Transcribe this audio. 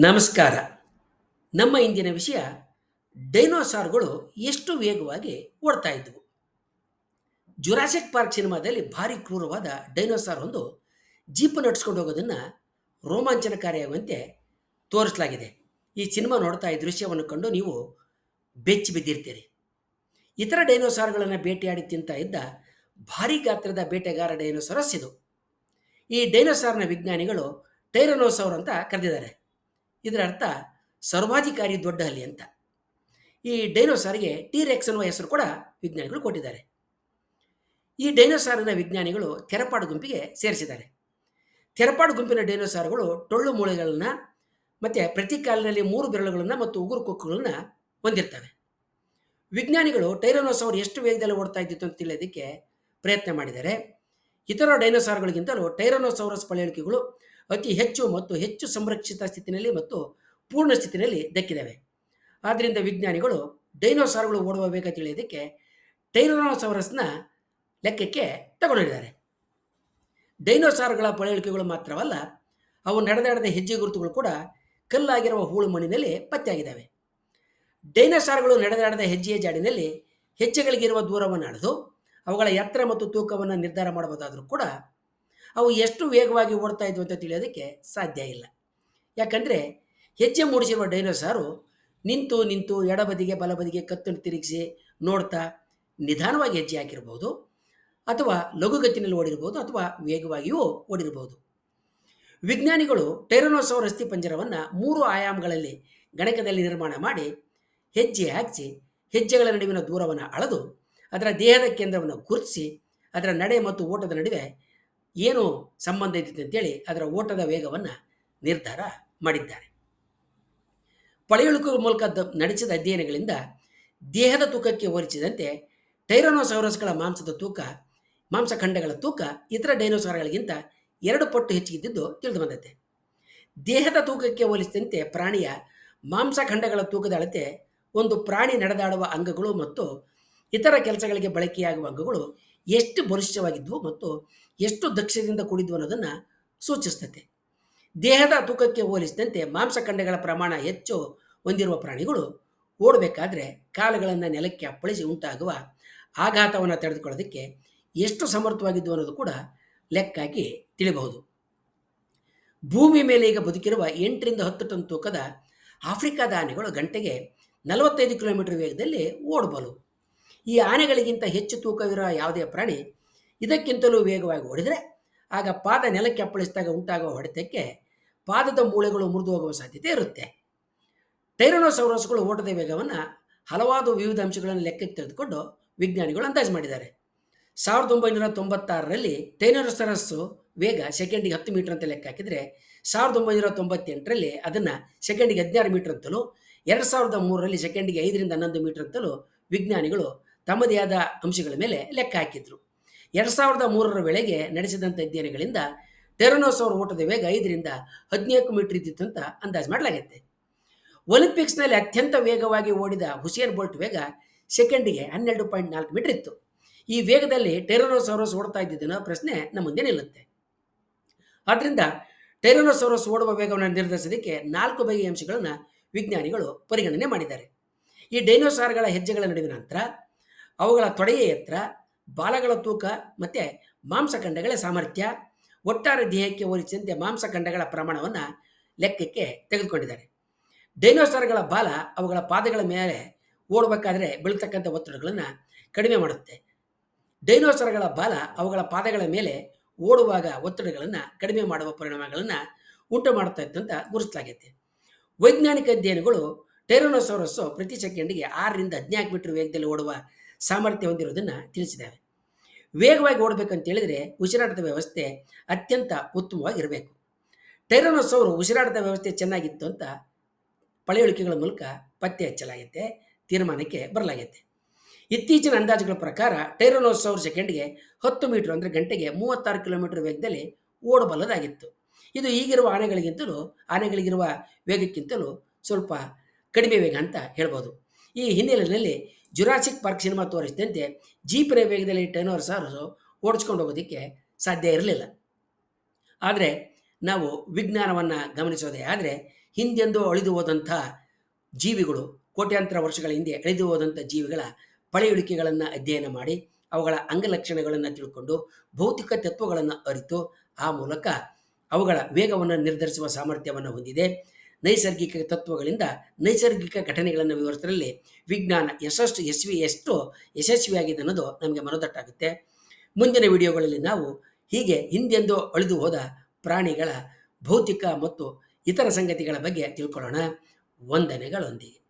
ನಮಸ್ಕಾರ. ನಮ್ಮ ಇಂದಿನ ವಿಷಯ ಡೈನೋಸಾರ್ಗಳು ಎಷ್ಟು ವೇಗವಾಗಿ ಓಡ್ತಾ ಇದ್ವು. ಜುರಾಸಿಕ್ ಪಾರ್ಕ್ ಸಿನಿಮಾದಲ್ಲಿ ಭಾರಿ ಕ್ರೂರವಾದ ಡೈನೋಸಾರ್ ಒಂದು ಜೀಪ್ ನಡ್ಸ್ಕೊಂಡು ಹೋಗೋದನ್ನು ರೋಮಾಂಚನಕಾರಿಯಾಗುವಂತೆ ತೋರಿಸಲಾಗಿದೆ. ಈ ಸಿನಿಮಾ ನೋಡ್ತಾ ಈ ದೃಶ್ಯವನ್ನು ಕಂಡು ನೀವು ಬೆಚ್ಚಿ ಬಿದ್ದಿರ್ತೀರಿ. ಇತರ ಡೈನೋಸಾರ್ಗಳನ್ನು ಬೇಟೆಯಾಡಿ ತಿಂತ ಇದ್ದ ಭಾರಿ ಗಾತ್ರದ ಬೇಟೆಗಾರ ಡೈನೋಸಾರಸ್ ಇದು. ಈ ಡೈನೋಸಾರ್ನ ವಿಜ್ಞಾನಿಗಳು ಟೈರನೋಸೌರ್ ಅಂತ ಕರೆದಿದ್ದಾರೆ. ಇದರ ಅರ್ಥ ಸರ್ವಾಧಿಕಾರಿ ದೊಡ್ಡ ಹಲ್ಲಿ ಅಂತ. ಈ ಡೈನೋಸಾರ್ಗೆ ಟೀರೆಕ್ಸ್ ಅನ್ನುವ ಹೆಸರು ಕೂಡ ವಿಜ್ಞಾನಿಗಳು ಕೊಟ್ಟಿದ್ದಾರೆ. ಈ ಡೈನೋಸಾರಿನ ವಿಜ್ಞಾನಿಗಳು ಥೆರಪಾಡು ಗುಂಪಿಗೆ ಸೇರಿಸಿದ್ದಾರೆ. ಥೆರಪಾಡು ಗುಂಪಿನ ಡೈನೋಸಾರ್ಗಳು ಟೊಳ್ಳು ಮೂಳೆಗಳನ್ನು ಮತ್ತು ಪ್ರತಿ ಕಾಲಿನಲ್ಲಿ ಮೂರು ಬೆರಳುಗಳನ್ನು ಮತ್ತು ಉಗುರು ಕೊಕ್ಕುಗಳನ್ನು ಹೊಂದಿರ್ತವೆ. ವಿಜ್ಞಾನಿಗಳು ಟೈರೋನೋಸೌರ್ ಎಷ್ಟು ವೇಗದಲ್ಲಿ ಓಡ್ತಾ ಇದ್ದಿತ್ತು ಅಂತ ತಿಳಿಯೋದಕ್ಕೆ ಪ್ರಯತ್ನ ಮಾಡಿದ್ದಾರೆ. ಇತರ ಡೈನೋಸಾರ್ಗಳಿಗಿಂತಲೂ ಟೈರೋನೋಸೌರಸ್ ಪಳೆಯುಳಿಕೆಗಳು ಅತಿ ಹೆಚ್ಚು ಮತ್ತು ಹೆಚ್ಚು ಸಂರಕ್ಷಿತ ಸ್ಥಿತಿನಲ್ಲಿ ಮತ್ತು ಪೂರ್ಣ ಸ್ಥಿತಿಯಲ್ಲಿ ದಕ್ಕಿದ್ದಾವೆ ಆದ್ದರಿಂದ ವಿಜ್ಞಾನಿಗಳು ಡೈನೋಸಾರ್ಗಳು ಓಡುವ ವೇಗ ತಿಳಿಯೋದಕ್ಕೆ ಟೈರನೋಸೌರಸ್ನ ಲೆಕ್ಕಕ್ಕೆ ತಗೊಂಡಿದ್ದಾರೆ. ಡೈನೋಸಾರ್ಗಳ ಪಳೆಯುಳಿಕೆಗಳು ಮಾತ್ರವಲ್ಲ, ಅವು ನಡೆದಾಡದ ಹೆಜ್ಜೆ ಗುರುತುಗಳು ಕೂಡ ಕಲ್ಲಾಗಿರುವ ಹೂಳು ಮಣ್ಣಿನಲ್ಲಿ ಪತ್ತೆಯಾಗಿದ್ದಾವೆ. ಡೈನೋಸಾರ್ಗಳು ನಡೆದಾಡದ ಹೆಜ್ಜೆಯ ಜಾಡಿನಲ್ಲಿ ಹೆಜ್ಜೆಗಳಿಗಿರುವ ದೂರವನ್ನು ಅಳೆದು ಅವುಗಳ ಎತ್ತರ ಮತ್ತು ತೂಕವನ್ನು ನಿರ್ಧಾರ ಮಾಡಬಹುದಾದರೂ ಕೂಡ ಅವು ಎಷ್ಟು ವೇಗವಾಗಿ ಓಡ್ತಾ ಇದ್ವು ಅಂತ ತಿಳಿಯೋದಕ್ಕೆ ಸಾಧ್ಯ ಇಲ್ಲ. ಯಾಕಂದರೆ ಹೆಜ್ಜೆ ಮೂಡಿಸಿರುವ ಡೈನೋಸಾರು ನಿಂತು ನಿಂತು ಎಡಬದಿಗೆ ಬಲಬದಿಗೆ ಕತ್ತನ್ನು ತಿರುಗಿಸಿ ನೋಡ್ತಾ ನಿಧಾನವಾಗಿ ಹೆಜ್ಜೆ ಹಾಕಿರ್ಬೋದು, ಅಥವಾ ಲಘುಗತಿನಲ್ಲಿ ಓಡಿರ್ಬೋದು, ಅಥವಾ ವೇಗವಾಗಿಯೂ ಓಡಿರ್ಬೋದು. ವಿಜ್ಞಾನಿಗಳು ಟೈರನೋಸೌರ್ ಅಸ್ಥಿ ಪಂಜರವನ್ನು ಮೂರು ಆಯಾಮಗಳಲ್ಲಿ ಗಣಕದಲ್ಲಿ ನಿರ್ಮಾಣ ಮಾಡಿ ಹೆಜ್ಜೆ ಹಾಕಿಸಿ ಹೆಜ್ಜೆಗಳ ನಡುವಿನ ದೂರವನ್ನು ಅಳೆದು ಅದರ ದೇಹದ ಕೇಂದ್ರವನ್ನು ಗುರುತಿಸಿ ಅದರ ನಡೆ ಮತ್ತು ಓಟದ ನಡುವೆ ಏನು ಸಂಬಂಧ ಇದ್ದಿತ್ತು ಅಂತೇಳಿ ಅದರ ಓಟದ ವೇಗವನ್ನು ನಿರ್ಧಾರ ಮಾಡಿದ್ದಾರೆ. ಪಳೆಯುಳಿಕೆಗಳ ಮೂಲಕ ನಡೆಸಿದ ಅಧ್ಯಯನಗಳಿಂದ ದೇಹದ ತೂಕಕ್ಕೆ ಹೋಲಿಸಿದಂತೆ ಟೈರನೋಸೌರಸ್ಗಳ ಮಾಂಸದ ತೂಕ, ಮಾಂಸಖಂಡಗಳ ತೂಕ, ಇತರ ಡೈನೋಸಾರ್ಗಳಿಗಿಂತ ಎರಡು ಪಟ್ಟು ಹೆಚ್ಚಿಗಿದ್ದು ತಿಳಿದು ಬಂದತೆ ದೇಹದ ತೂಕಕ್ಕೆ ಹೋಲಿಸಿದಂತೆ ಪ್ರಾಣಿಯ ಮಾಂಸಖಂಡಗಳ ತೂಕದ ಅಳತೆ ಒಂದು ಪ್ರಾಣಿ ನಡೆದಾಡುವ ಅಂಗಗಳು ಮತ್ತು ಇತರ ಕೆಲಸಗಳಿಗೆ ಬಳಕೆಯಾಗುವ ಅಂಗಗಳು ಎಷ್ಟು ಬಲಿಷ್ಠವಾಗಿದ್ವು ಮತ್ತು ಎಷ್ಟು ದಕ್ಷದಿಂದ ಕೂಡಿದ್ವು ಅನ್ನೋದನ್ನು ಸೂಚಿಸ್ತದೆ. ದೇಹದ ತೂಕಕ್ಕೆ ಹೋಲಿಸಿದಂತೆ ಮಾಂಸಖಂಡಗಳ ಪ್ರಮಾಣ ಹೆಚ್ಚು ಹೊಂದಿರುವ ಪ್ರಾಣಿಗಳು ಓಡಬೇಕಾದ್ರೆ ಕಾಲುಗಳನ್ನು ನೆಲಕ್ಕೆ ಅಪ್ಪಳಿಸಿ ಉಂಟಾಗುವ ಆಘಾತವನ್ನು ತಡೆದುಕೊಳ್ಳೋದಕ್ಕೆ ಎಷ್ಟು ಸಮರ್ಥವಾಗಿದ್ದು ಅನ್ನೋದು ಕೂಡ ಲೆಕ್ಕಾಗಿ ತಿಳಿಬಹುದು. ಭೂಮಿ ಮೇಲೆ ಈಗ ಬದುಕಿರುವ ಎಂಟರಿಂದ ಹತ್ತು ಟನ್ ತೂಕದ ಆಫ್ರಿಕಾದ ಆನೆಗಳು ಗಂಟೆಗೆ ನಲವತ್ತೈದು ಕಿಲೋಮೀಟರ್ ವೇಗದಲ್ಲಿ ಓಡಬಲ್ಲವು ಈ ಆನೆಗಳಿಗಿಂತ ಹೆಚ್ಚು ತೂಕವಿರುವ ಯಾವುದೇ ಪ್ರಾಣಿ ಇದಕ್ಕಿಂತಲೂ ವೇಗವಾಗಿ ಹೊಡೆದರೆ ಆಗ ಪಾದ ನೆಲಕ್ಕೆ ಅಪ್ಪಳಿಸಿದಾಗ ಉಂಟಾಗುವ ಹೊಡೆತಕ್ಕೆ ಪಾದದ ಮೂಳೆಗಳು ಮುರಿದು ಹೋಗುವ ಸಾಧ್ಯತೆ ಇರುತ್ತೆ. ಟೈರನೋಸೌರಸ್ಗಳು ಓಟದ ವೇಗವನ್ನು ಹಲವಾರು ವಿವಿಧ ಅಂಶಗಳನ್ನು ಲೆಕ್ಕಕ್ಕೆ ತೆಗೆದುಕೊಂಡು ವಿಜ್ಞಾನಿಗಳು ಅಂದಾಜು ಮಾಡಿದ್ದಾರೆ. ಸಾವಿರದ ಒಂಬೈನೂರ ತೊಂಬತ್ತಾರರಲ್ಲಿ ಟೈನೋಸರಸ್ಸು ವೇಗ ಸೆಕೆಂಡಿಗೆ ಹತ್ತು ಮೀಟರ್ ಅಂತ ಲೆಕ್ಕ ಹಾಕಿದರೆ ಸಾವಿರದ ಒಂಬೈನೂರ ತೊಂಬತ್ತೆಂಟರಲ್ಲಿ ಅದನ್ನು ಸೆಕೆಂಡಿಗೆ ಹದಿನಾರು ಮೀಟರ್ ಅಂತಲೂ ಎರಡು ಸಾವಿರದ ಮೂರರಲ್ಲಿ ಸೆಕೆಂಡಿಗೆ ಐದರಿಂದ ಹನ್ನೊಂದು ಮೀಟರ್ ಅಂತಲೂ ವಿಜ್ಞಾನಿಗಳು ತಮ್ಮದೇ ಆದ ಅಂಶಗಳ ಮೇಲೆ ಲೆಕ್ಕ ಹಾಕಿದ್ರು. ಎರಡು ಸಾವಿರದ ಮೂರರ ವೇಳೆಗೆ ನಡೆಸಿದಂಥ ಅಧ್ಯಯನಗಳಿಂದ ಟೆರನೋಸೌರ್ ಓಟದ ವೇಗ ಐದರಿಂದ ಹದಿನಾಲ್ಕು ಮೀಟರ್ ಇದ್ದಿತ್ತು ಅಂತ ಅಂದಾಜು ಮಾಡಲಾಗುತ್ತೆ ಒಲಿಂಪಿಕ್ಸ್ನಲ್ಲಿ ಅತ್ಯಂತ ವೇಗವಾಗಿ ಓಡಿದ ಹುಸೇನ್ ಬೋಲ್ಟ್ ವೇಗ ಸೆಕೆಂಡಿಗೆ ಹನ್ನೆರಡು ಪಾಯಿಂಟ್ ನಾಲ್ಕು ಮೀಟರ್ ಇತ್ತು. ಈ ವೇಗದಲ್ಲಿ ಟೆರನೋಸೌರಸ್ ಓಡ್ತಾ ಇದ್ದಿದ್ದನ್ನ ಪ್ರಶ್ನೆ ನಮ್ಮ ಮುಂದೆ ನಿಲ್ಲುತ್ತೆ. ಆದ್ದರಿಂದ ಟೆರನೋಸೌರಸ್ ಓಡುವ ವೇಗವನ್ನು ನಿರ್ಧರಿಸೋದಕ್ಕೆ ನಾಲ್ಕು ಬಗೆಯ ಅಂಶಗಳನ್ನು ವಿಜ್ಞಾನಿಗಳು ಪರಿಗಣನೆ ಮಾಡಿದ್ದಾರೆ. ಈ ಡೈನೋಸಾರ್ಗಳ ಹೆಜ್ಜೆಗಳ ನಡುವಿನ ಅಂತರ ಅವುಗಳ ತೊಡೆಯ ಎತ್ತರ, ಬಾಲಗಳ ತೂಕ ಮತ್ತು ಮಾಂಸಖಂಡಗಳ ಸಾಮರ್ಥ್ಯ. ಒಟ್ಟಾರೆ ದೇಹಕ್ಕೆ ಹೋಲಿಸಿದಂತೆ ಮಾಂಸಖಂಡಗಳ ಪ್ರಮಾಣವನ್ನು ಲೆಕ್ಕಕ್ಕೆ ತೆಗೆದುಕೊಂಡಿದ್ದಾರೆ. ಡೈನೋಸಾರ್ಗಳ ಬಾಲ ಅವುಗಳ ಪಾದಗಳ ಮೇಲೆ ಓಡಬೇಕಾದ್ರೆ ಬೀಳ್ತಕ್ಕಂಥ ಒತ್ತಡಗಳನ್ನು ಕಡಿಮೆ ಮಾಡುತ್ತೆ. ಡೈನೋಸಾರ್ಗಳ ಬಾಲ ಅವುಗಳ ಪಾದಗಳ ಮೇಲೆ ಓಡುವಾಗ ಒತ್ತಡಗಳನ್ನು ಕಡಿಮೆ ಮಾಡುವ ಪರಿಣಾಮಗಳನ್ನು ಉಂಟು ಮಾಡ್ತಾ ಇದ್ದಂತ ಗುರುತಿಸಲಾಗೈತೆ. ವೈಜ್ಞಾನಿಕ ಅಧ್ಯಯನಗಳು ಟೈರೋನೋಸೌರಸ್ಸು ಪ್ರತಿ ಸೆಕೆಂಡಿಗೆ ಆರರಿಂದ ಹದಿನಾಲ್ಕು ಮೀಟರ್ ವೇಗದಲ್ಲಿ ಓಡುವ ಸಾಮರ್ಥ್ಯ ಹೊಂದಿರೋದನ್ನು ತಿಳಿಸಿದ್ದಾವೆ. ವೇಗವಾಗಿ ಓಡಬೇಕಂತ ಹೇಳಿದರೆ ಉಸಿರಾಟದ ವ್ಯವಸ್ಥೆ ಅತ್ಯಂತ ಉತ್ತಮವಾಗಿರಬೇಕು. ಟೈರೋನೋಸೌರು ಉಸಿರಾಟದ ವ್ಯವಸ್ಥೆ ಚೆನ್ನಾಗಿತ್ತು ಅಂತ ಪಳೆಯುಳಿಕೆಗಳ ಮೂಲಕ ಪತ್ತೆ ಹಚ್ಚಲಾಗಿದೆ ತೀರ್ಮಾನಕ್ಕೆ ಬರಲಾಗಿದೆ ಇತ್ತೀಚಿನ ಅಂದಾಜುಗಳ ಪ್ರಕಾರ ಟೈರೋನೋಸೌರ್ ಸೆಕೆಂಡ್ಗೆ ಹತ್ತು ಮೀಟರ್ ಅಂದರೆ ಗಂಟೆಗೆ ಮೂವತ್ತಾರು ಕಿಲೋಮೀಟರ್ ವೇಗದಲ್ಲಿ ಓಡಬಲ್ಲದಾಗಿತ್ತು. ಇದು ಈಗಿರುವ ಆನೆಗಳಿಗಿಂತಲೂ, ಆನೆಗಳಿಗಿರುವ ವೇಗಕ್ಕಿಂತಲೂ ಸ್ವಲ್ಪ ಕಡಿಮೆ ವೇಗ ಅಂತ ಹೇಳ್ಬೋದು. ಈ ಹಿನ್ನೆಲೆಯಲ್ಲಿ ಜುರಾಸಿಕ್ ಪಾರ್ಕ್ ಸಿನಿಮಾ ತೋರಿಸಿದಂತೆ ಜೀಪಿನ ವೇಗದಲ್ಲಿ ಟೈನೋಸಾರಸು ಓಡಿಸ್ಕೊಂಡು ಹೋಗೋದಕ್ಕೆ ಸಾಧ್ಯ ಇರಲಿಲ್ಲ. ಆದರೆ ನಾವು ವಿಜ್ಞಾನವನ್ನು ಗಮನಿಸೋದೇ ಆದರೆ ಹಿಂದೆಂದು ಅಳಿದು ಹೋದಂಥ ಜೀವಿಗಳು ಕೋಟ್ಯಾಂತರ ವರ್ಷಗಳ ಹಿಂದೆ ಅಳಿದು ಹೋದಂಥ ಜೀವಿಗಳ ಪಳೆಯುಳಿಕೆಗಳನ್ನು ಅಧ್ಯಯನ ಮಾಡಿ ಅವುಗಳ ಅಂಗಲಕ್ಷಣಗಳನ್ನು ತಿಳ್ಕೊಂಡು ಭೌತಿಕ ತತ್ವಗಳನ್ನು ಅರಿತು ಆ ಮೂಲಕ ಅವುಗಳ ವೇಗವನ್ನು ನಿರ್ಧರಿಸುವ ಸಾಮರ್ಥ್ಯವನ್ನು ಹೊಂದಿದೆ. ನೈಸರ್ಗಿಕ ತತ್ವಗಳಿಂದ ನೈಸರ್ಗಿಕ ಘಟನೆಗಳನ್ನು ವಿವರಿಸುವುದರಲ್ಲಿ ವಿಜ್ಞಾನ ಯಶಸ್ಸು ಯಶಸ್ವಿ ಎಷ್ಟು ಯಶಸ್ವಿಯಾಗಿದೆ ಅನ್ನೋದು ನಮಗೆ ಮನದಟ್ಟಾಗುತ್ತೆ. ಮುಂದಿನ ವಿಡಿಯೋಗಳಲ್ಲಿ ನಾವು ಹೀಗೆ ಹಿಂದೆಂದೋ ಅಳಿದು ಹೋದ ಪ್ರಾಣಿಗಳ ಭೌತಿಕ ಮತ್ತು ಇತರ ಸಂಗತಿಗಳ ಬಗ್ಗೆ ತಿಳ್ಕೊಳ್ಳೋಣ. ವಂದನೆಗಳೊಂದಿಗೆ.